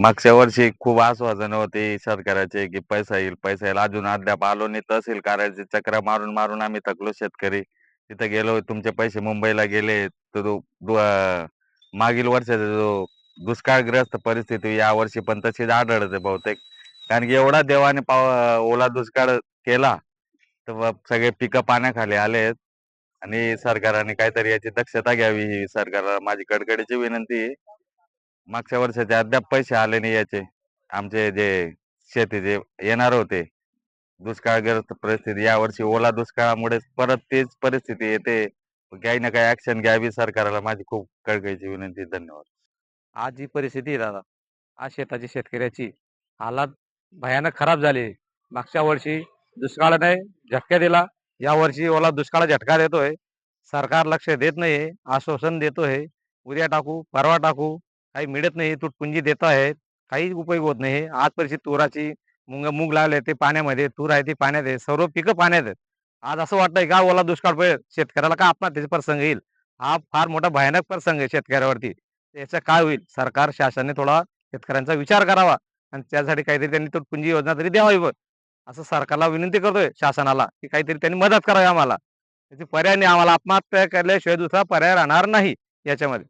मागच्या वर्षी खूप आश्वासन होते सरकाराचे की पैसा येईल पैसा येईल. अजून अद्याप आलो नाही. तहसील कार्यालयाचे चक्र मारून मारून आम्ही थकलो शेतकरी. तिथे गेलो तुमचे पैसे मुंबईला गेले. तर तो दु- मागील वर्षाचा जो दुष्काळग्रस्त परिस्थिती या वर्षी पण तशीच आढळते बहुतेक. कारण की एवढा देवाने पाव ओला दुष्काळ केला तर सगळे पिकं पाण्याखाली आलेत आणि सरकारने काहीतरी याची दक्षता घ्यावी ही सरकारला माझी कडकडीची विनंती आहे. मागच्या वर्षाचे अद्याप पैसे आले नाही याचे. आमचे जे शेतीचे येणार होते दुष्काळग्रस्त परिस्थिती यावर्षी ओला दुष्काळामुळे परत तीच परिस्थिती येते. काही ना काही ऍक्शन घ्यावी सरकारला माझी खूप कळकळीची विनंती धन्यवाद. आज जी परिस्थिती आहे दादा आज शेताची शेतकऱ्याची हालात भयानक खराब झाली. मागच्या वर्षी दुष्काळाने झटका दिला. या वर्षी ओला दुष्काळ झटका देतोय. सरकार लक्ष देत नाही आश्वासन देतोय. उद्या टाकू परवा टाकू काही मिळत नाही तुटपुंजी देत आहेत काही उपयोग होत नाही. आज परिस्थिती तुराची मुंग मूग लावले ते पाण्यामध्ये तूर आहे ते पाण्यात आहे सर्व पिकं पाण्यात आहेत. आज असं वाटतंय का ओला दुष्काळ पडेल? शेतकऱ्याला का आत्महत्येचा प्रसंग येईल? हा फार मोठा भयानक प्रसंग आहे शेतकऱ्यावरती. याचं काय होईल? सरकार शासनाने थोडा शेतकऱ्यांचा विचार करावा आणि त्यासाठी काहीतरी त्यांनी तुटपुंजी योजना तरी द्यावी बघ असं सरकारला विनंती करतोय शासनाला की काहीतरी त्यांनी मदत करावी आम्हाला. त्याचे पर्याय नाही आम्हाला आत्महत्या केल्याशिवाय दुसरा पर्याय राहणार नाही याच्यामध्ये.